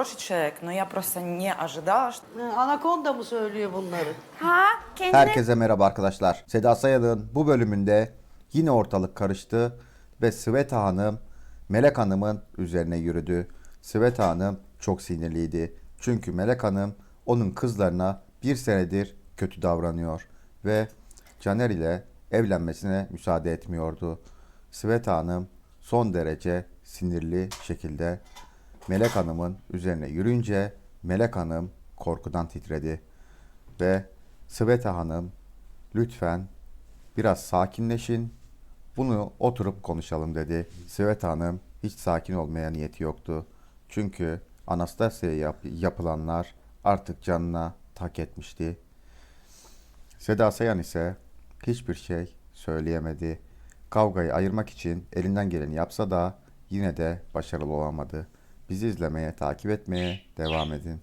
хороший человек, но я просто не ожидала, что... Ha, Anakonda mı söylüyor bunları? Ha, kendine... Herkese merhaba arkadaşlar. Seda Sayan'ın bu bölümünde yine ortalık karıştı ve Sveta Hanım Melek Hanım'ın üzerine yürüdü. Sveta Hanım çok sinirliydi. Çünkü Melek Hanım onun kızlarına bir senedir kötü davranıyor ve Caner ile evlenmesine müsaade etmiyordu. Sveta Hanım son derece sinirli şekilde Melek Hanım'ın üzerine yürüyünce Melek Hanım korkudan titredi ve Sveta Hanım lütfen biraz sakinleşin bunu oturup konuşalım dedi. Sveta Hanım hiç sakin olmaya niyeti yoktu. Çünkü Anastasya'ya yap- yapılanlar artık canına tak etmişti. Seda Sayan ise hiçbir şey söyleyemedi. Kavgayı ayırmak için elinden geleni yapsa da yine de başarılı olamadı. Bizi izlemeye, takip etmeye devam edin.